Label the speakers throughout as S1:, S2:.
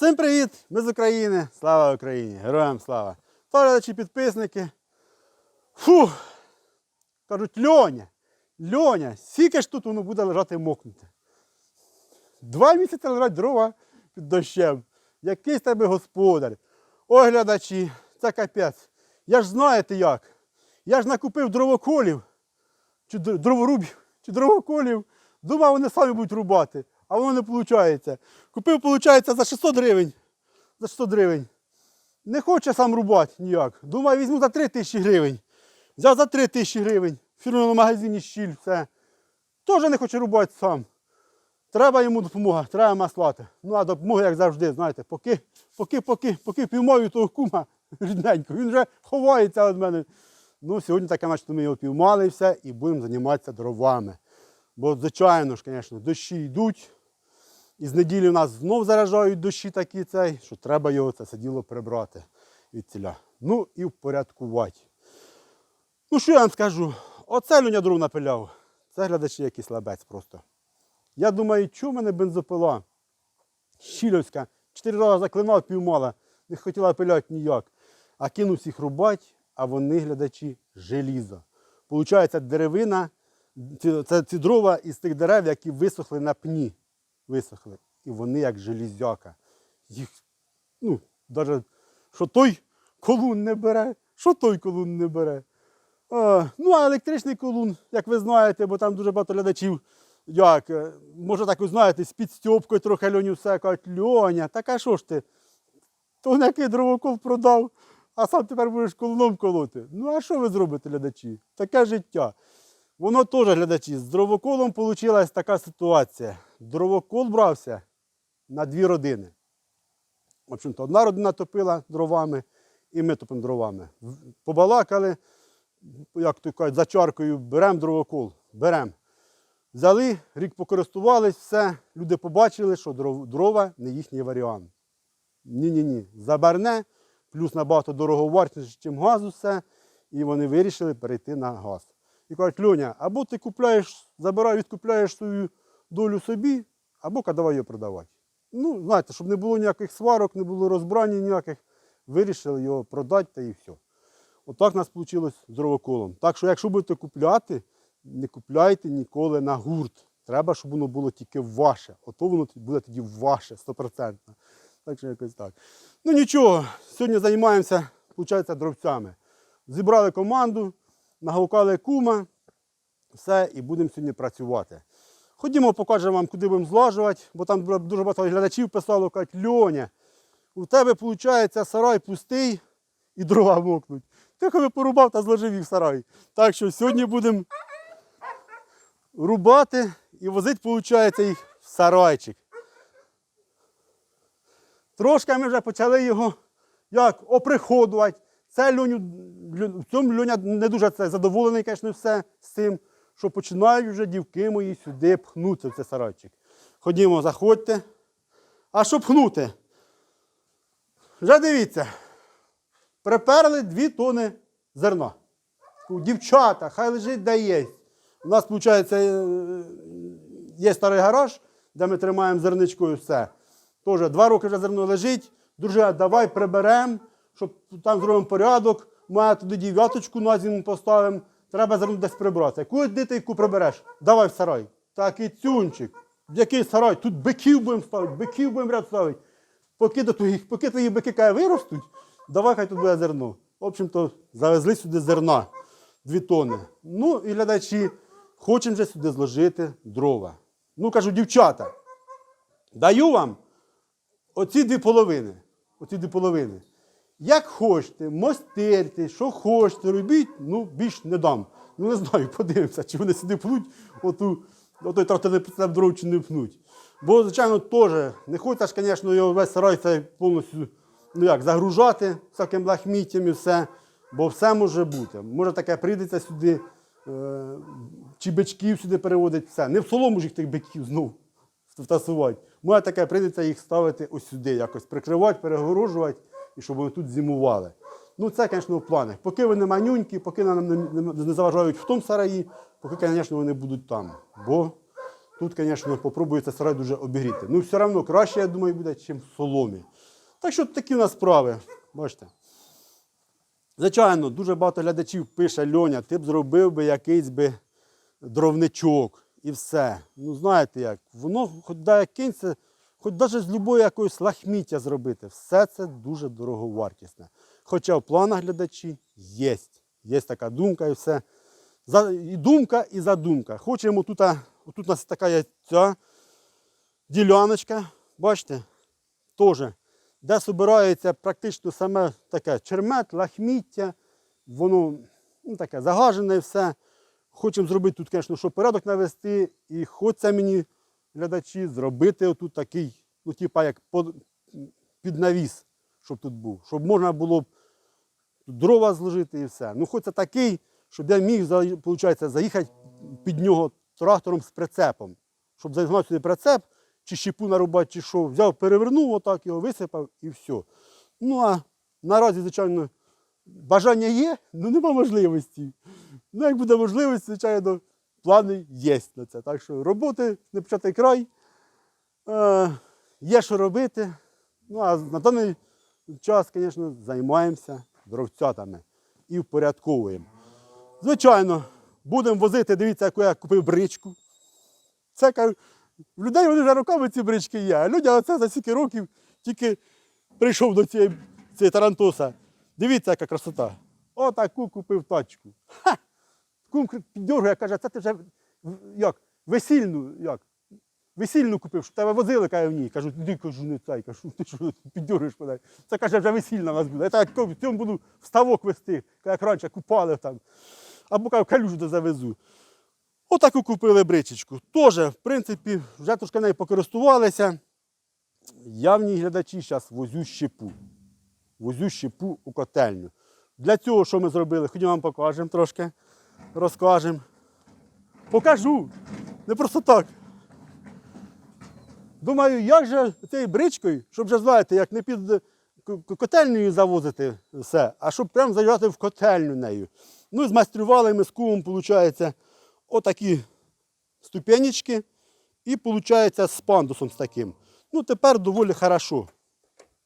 S1: Всім привіт! Ми з України. Слава Україні! Героям слава! Глядачі, підписники. Фу! Кажуть, Льоня, Льоня, скільки ж тут воно буде лежати і мокнути. Два місяці лежать дрова під дощем. Який з тебе господар. Ой, глядачі, це капець. Я ж знаєте як. Я ж накупив дровоколів, чи др- дроворубів, чи дровоколів. Думав, вони самі будуть рубати, а воно не виходить. Купив, виходить, за 600 гривень. За 600 гривень. Не хоче сам рубати ніяк. Думаю, візьму за 3 тисячі гривень. Взяв за 3 тисячі гривень. В фірмовому магазині щіль, все. Теж не хоче рубати сам. Треба йому допомога, треба маслати. Ну, а допомога, як завжди, знаєте, поки, поки, поки, поки піймаю того кума рідненько, він вже ховається від мене. Ну, сьогодні таке, значить, ми його піймали і все, і будемо займатися дровами. Бо, звичайно ж, звісно, дощі йдуть. І з неділі в нас знов заражають дощі такі цей, що треба його це все діло прибрати від ціля. Ну і впорядкувати. Ну, що я вам скажу? Оце Люня дров напиляв. Це глядачі якийсь лабець просто. Я думаю, чому мене бензопила? Щільовська. Чотири рази заклинав, півмала. Не хотіла пиляти ніяк. А кинув всіх рубати, а вони, глядачі, желізо. Получається, деревина, ці- це ці дрова із тих дерев, які висохли на пні. Висохли. І вони як желізяка. Їх, ну, навіть, що той колун не бере, що той колун не бере. А, ну, а електричний колун, як ви знаєте, бо там дуже багато глядачів, як, е, може так ви знаєте, з підстьопкою трохи льоню все кажуть, Льоня, так а що ж ти? То який дровокол продав, а сам тепер будеш колуном колоти. Ну, а що ви зробите, глядачі? Таке життя. Воно теж, глядачі, з дровоколом вийшла така ситуація. Дровокол брався на дві родини. В общем-то, одна родина топила дровами, і ми топимо дровами. Побалакали, як то кажуть, за чаркою, беремо дровокол, беремо. Взяли, рік покористувались, все, люди побачили, що дрова не їхній варіант. Ні-ні-ні. Забарне, плюс набагато дороговартіше, ніж газу все. І вони вирішили перейти на газ. І кажуть, Льоня, або ти купляєш, забирай, відкупляєш свою долю собі, або давай її продавати. Ну, знаєте, щоб не було ніяких сварок, не було розбрань ніяких, вирішили його продати та і все. Отак у нас вийшло з дровоколом. Так що, якщо будете купляти, не купляйте ніколи на гурт. Треба, щоб воно було тільки ваше. Ото воно буде тоді ваше, стопроцентно. Так що якось так. Ну нічого, сьогодні займаємося, виходить, дровцями. Зібрали команду, нагукали кума, все, і будемо сьогодні працювати. Ходімо, покажемо вам, куди будемо злажувати, бо там дуже багато глядачів писало, кажуть, Льоня, у тебе виходить сарай пустий і дрова мокнуть. Ти коли порубав та зложив їх в сарай. Так що сьогодні будемо рубати і возити, виходить, їх в сарайчик. Трошки ми вже почали його як оприходувати. Це Льоню, в цьому Льоня не дуже це задоволений, звісно, все з цим, що починають вже дівки мої сюди пхнути в цей сарайчик. Ходімо, заходьте. А що пхнути? Вже дивіться, приперли дві тони зерна. Дівчата, хай лежить, де є. У нас, виходить, є старий гараж, де ми тримаємо зерничкою все. Тоже два роки вже зерно лежить. Друже, давай приберемо, щоб там зробимо порядок. Ми туди дев'яточку на зиму поставимо. Треба зерно десь прибрати. Яку дитинку прибереш? Давай в сарай. Так і цюнчик. Який сарай? Тут биків будемо ставити, биків будемо ряд ставити. Поки, до твоїх, поки твої бики каже, виростуть, давай хай тут буде зерно. В общем-то, завезли сюди зерна. Дві тони. Ну і глядачі, хочемо вже сюди зложити дрова. Ну, кажу, дівчата, даю вам оці дві половини. Оці дві половини. Як хочете, мостерте, що хочете, робіть, ну більш не дам. Ну не знаю, подивимося, чи вони сюди пнуть оту, отой прицеп дров чи не пнуть. Бо, звичайно, теж не хочеться ж, звісно, його весь сарай повністю ну як, загружати всяким лахміттям і все. Бо все може бути. Може таке прийдеться сюди, е, чи бичків сюди переводить, все. Не в солому ж їх тих бичків знову втасувати. Може таке прийдеться їх ставити ось сюди, якось прикривати, перегорожувати, і щоб вони тут зимували. Ну, це, звісно, в планах. Поки вони манюнькі, поки нам не, заважають в тому сараї, поки, звісно, вони будуть там. Бо Тут, звісно, попробую це сарай дуже обігріти. Ну, все одно краще, я думаю, буде, ніж в соломі. Так що такі у нас справи. Бачите. Звичайно, дуже багато глядачів пише Льоня, ти б зробив би якийсь би дровничок і все. Ну, знаєте як, воно хоч да кинься, хоч навіть з любої якоїсь лахміття зробити, все це дуже дороговартісне. Хоча в планах глядачі є. Є така думка і все. І думка, і задумка. Хочемо тут, тут у нас така є ця діляночка, бачите, теж, де збирається практично саме таке чермет, лахміття, воно ну, таке загажене і все. Хочемо зробити тут, звісно, щоб порядок навести, і хочеться мені, глядачі, зробити отут такий, ну, типа як під навіс, щоб тут був, щоб можна було дрова зложити і все. Ну, хочеться такий, щоб я міг виходить, заїхати під нього трактором з прицепом. Щоб загнати сюди прицеп, чи щепу нарубати, чи що, взяв, перевернув, отак його висипав і все. Ну а наразі, звичайно, бажання є, але нема можливості. Ну, як буде можливість, звичайно, плани є на це. Так що роботи не початий край. Е, є що робити. Ну, а на даний час, звісно, займаємося дровцятами і впорядковуємо. Звичайно, будемо возити, дивіться, яку я купив бричку. Це кажу, в людей вони вже роками ці брички є. А людям оце за стільки років тільки прийшов до цієї, цієї тарантуса. Дивіться, яка красота. Отаку купив тачку. Ха! Кум піддергує, каже, це ти вже як, весільну, як, весільну купив, щоб тебе возили, каже в ній. Кажу, ти кажу, не цей, кажу, ти що піддергуєш мене. Це каже, вже весільна у нас буде. Я так в цьому буду в ставок вести, як раніше купали там. Або кажу, калюжу завезу. Отаку купили бричечку. Теж, в принципі, вже трошки нею покористувалися. Явні глядачі зараз возю щепу. Возю щепу у котельню. Для цього, що ми зробили, ходімо вам покажемо трошки, розкажемо. Покажу. Не просто так. Думаю, як же цією бричкою, щоб вже знаєте, як не під котельнею завозити все, а щоб прямо заїжджати в котельню нею. Ну, змайстрували ми з кумом, виходить, отакі ступенечки і виходить з пандусом з таким. Ну, тепер доволі хорошо.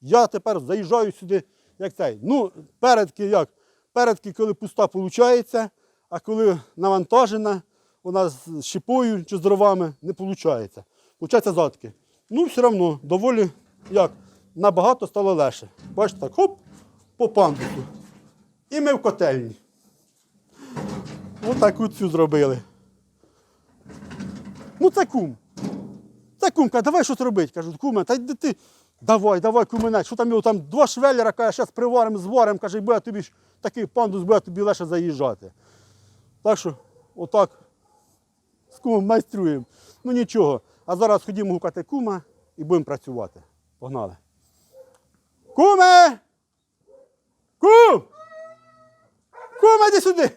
S1: Я тепер заїжджаю сюди, як цей. Ну, передки як? Передки, коли пуста виходить, а коли навантажена, вона з щепою чи з дровами не виходить. Получається задки. Ну, все одно, доволі як, набагато стало легше. Бачите, так, хоп, по пандусу. І ми в котельні. Отаку цю зробили. Ну, це кум. Та кумка, давай щось робити. Кажуть, куме, та йди ти. Давай, давай, кумене, що там його там два швеллера, каже, зараз приваримо, зваримо, каже, буде тобі такий пандус, буде тобі легше заїжджати. Так що, отак з кумом майструємо. Ну нічого. А зараз ходімо гукати кума і будемо працювати. Погнали. Куме! Кум! Куме, іди сюди!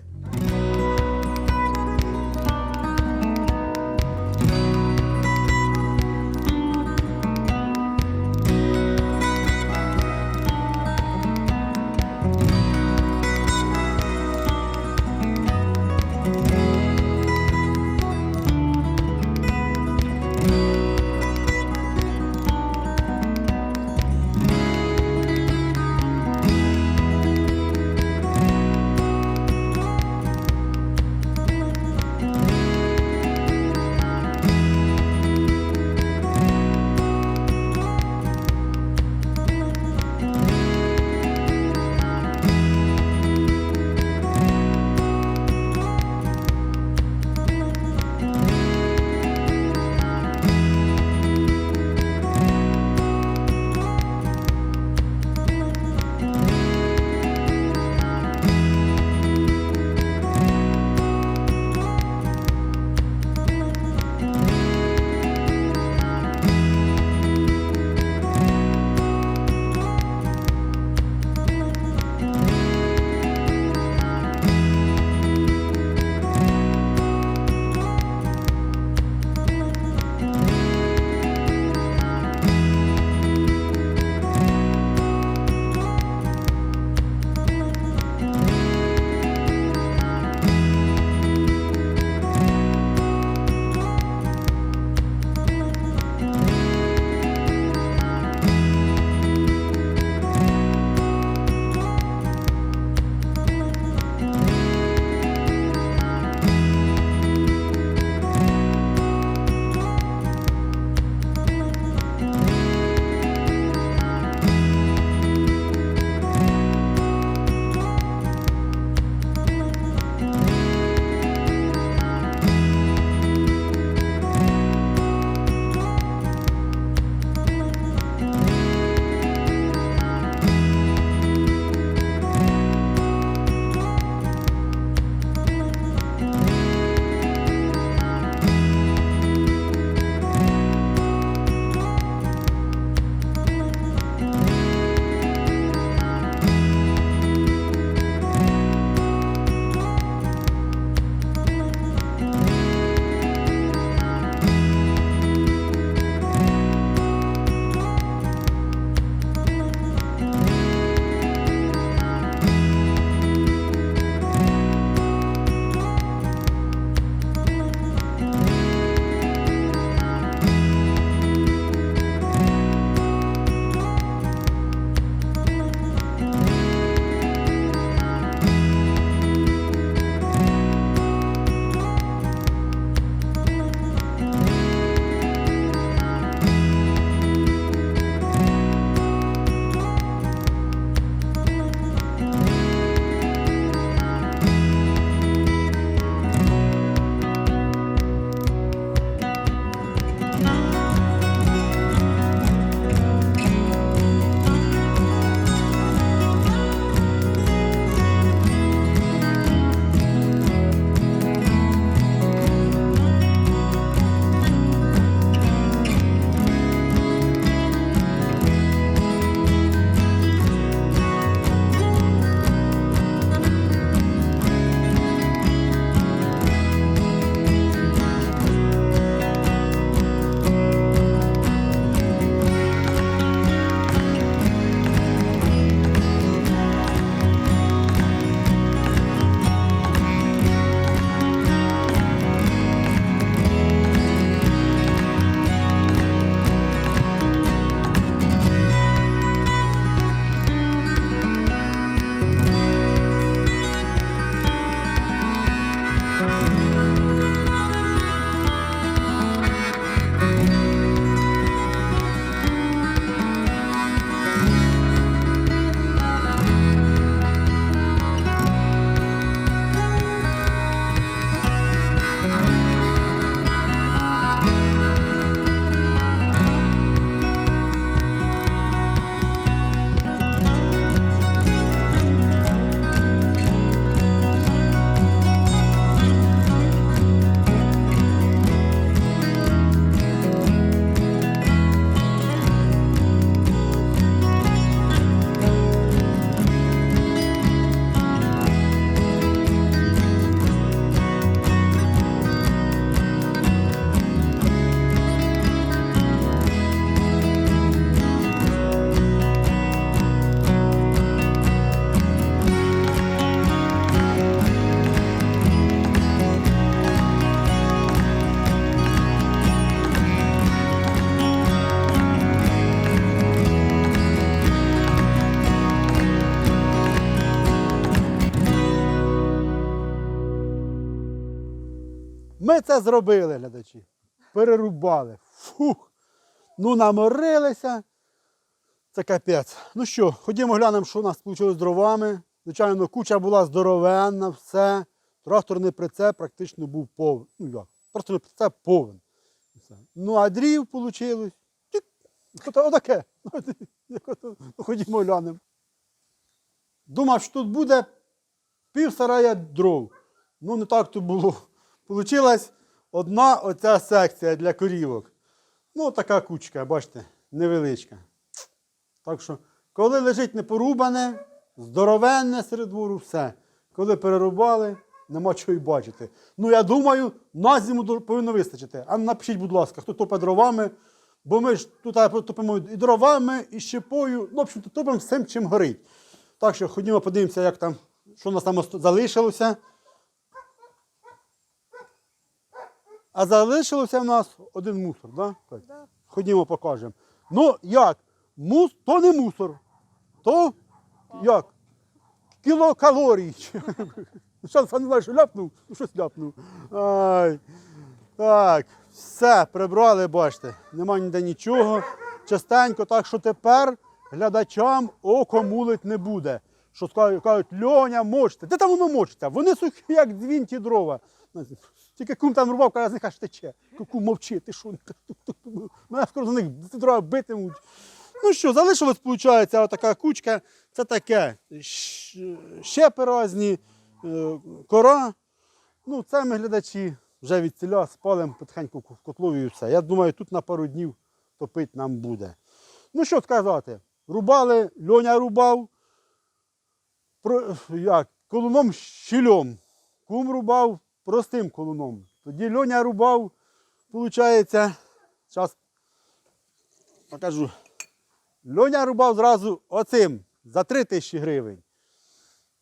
S1: Ми це зробили, глядачі. Перерубали. Фух. Ну, наморилися. Це капець. Ну що, ходімо глянемо, що у нас вийшло з дровами. Звичайно, куча була здоровенна, все. Тракторний прицеп практично був повен. Ну як? Просто прицеп повен. Ну, а дрів вийшло. Отаке. Ну, ходімо глянемо. Думав, що тут буде пів сарая дров. Ну, не так то було. Получилась одна оця секція для корівок. Ну, така кучка, бачите, невеличка. Так що, коли лежить непорубане, здоровенне серед двору, все. Коли перерубали, нема чого й бачити. Ну, я думаю, на зиму повинно вистачити. А напишіть, будь ласка, хто топе дровами, бо ми ж тут топимо і дровами, і щепою, ну, в общем-то, топимо всім, чим горить. Так що ходімо, подивимося, як там, що у нас там залишилося. А залишилося в нас один мусор, да? Кать?
S2: Да.
S1: Ходімо, покажемо. Ну, як? Мус, то не мусор. То як? Кілокалорій. Що, не знаю, що ляпнув? Ну, щось ляпнув. Ай. Так, все, прибрали, бачите. Нема ніде нічого. Частенько, так що тепер глядачам око мулить не буде. Що скажуть, кажуть, Льоня, мочте. Де там воно мочиться? Вони сухі, як дзвін ті дрова. Тільки кум там рубав, каже, з них аж тече. Кум мовчи, ти що? Мене скоро за них дрова битимуть. Ну що, залишилась, виходить, отака кучка. Це таке. Щепи різні, е, кора. Ну, це ми глядачі вже від ціля спалимо потихеньку в котлові і все. Я думаю, тут на пару днів топити нам буде. Ну що сказати, рубали, льоня рубав, про, як, колуном щільом. Кум рубав простим колуном. Тоді льоня рубав, виходить, зараз покажу. Льоня рубав зразу оцим за 3 тисячі гривень.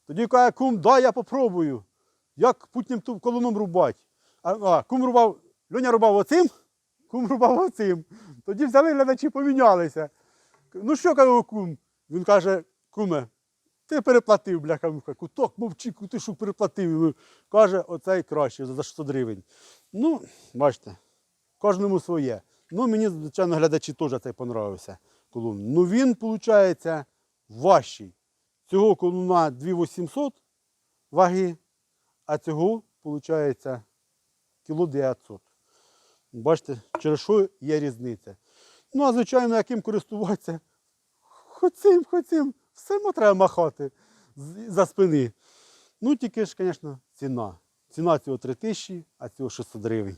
S1: Тоді каже, кум, дай я попробую, як путнім колоном рубати. А, а кум рубав, Льоня рубав оцим, кум рубав оцим. Тоді взяли глядачі, помінялися. Ну що каже кум? Він каже, куме, ти переплатив, бляха муха. Куток, мовчи, що переплатив. Каже, оцей краще за 600 гривень. Ну, бачите, кожному своє. Ну, мені, звичайно, глядачі теж цей понравився колун. Ну він, виходить, важчий. Цього колуна 2800 ваги, а цього, виходить, кіло 900. Бачите, через що є різниця. Ну, а звичайно, яким користуватися? Хоч цим, хоч цим, треба махати за спини. Ну, тільки ж, звісно, ціна. Ціна цього 3 тисячі, а цього 600 гривень.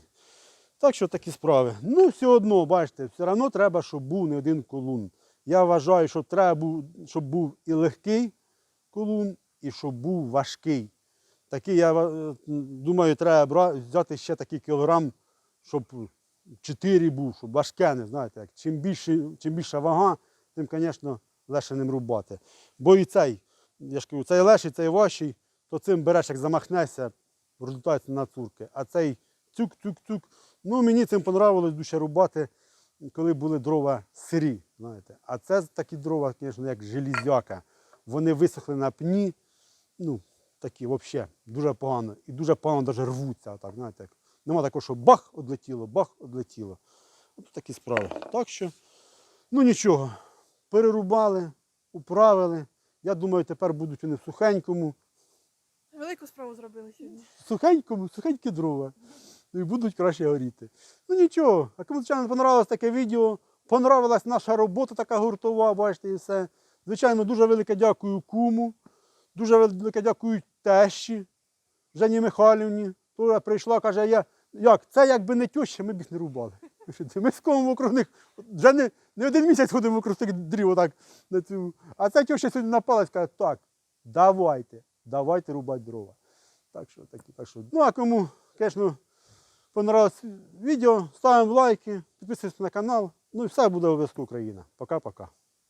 S1: Так що такі справи. Ну, все одно, бачите, все одно треба, щоб був не один колун. Я вважаю, що треба, був, щоб був і легкий колун, і щоб був важкий. Такий, я е, думаю, треба взяти ще такий кілограм, щоб 4 був, щоб важке, не знаєте. Як. Чим, більше, чим більша вага, тим, звісно, легше ним рубати. Бо і цей, я ж кажу, цей легший, цей важчий, то цим береш, як замахнешся, в результаті на цурки. А цей цюк-цюк-цюк. Ну, мені цим понравилось дуже рубати, коли були дрова сирі. знаєте. А це такі дрова, звісно, як железяка. Вони висохли на пні, ну, такі взагалі дуже погано. І дуже погано навіть рвуться. Так, знаєте. Нема такого, що бах одлетіло, бах одлетіло. От такі справи. Так що, ну нічого, перерубали, управили. Я думаю, тепер будуть вони в сухенькому,
S2: Велику справу зробили сьогодні.
S1: сухенькому, сухенькі дрова. І будуть краще горіти. Ну нічого, а кому, звичайно, понравилось таке відео, понравилась наша робота така гуртова, бачите, і все. Звичайно, дуже велике дякую куму, дуже велике дякую тещі Жені Михайлівні. Тура прийшла, каже, я, як, це якби не теща, ми б їх не рубали. Ми з комом вокруг них вже не, не один місяць ходимо вокруг тих дрів, отак, на цю. А ця теща сьогодні напалась, каже, так, давайте, давайте рубати дрова. Так що такі, так що. Ну а кому, звісно, понравилось відео, ставимо лайки, підписуйтесь на канал. Ну і все буде обов'язково Україна. Пока-пока.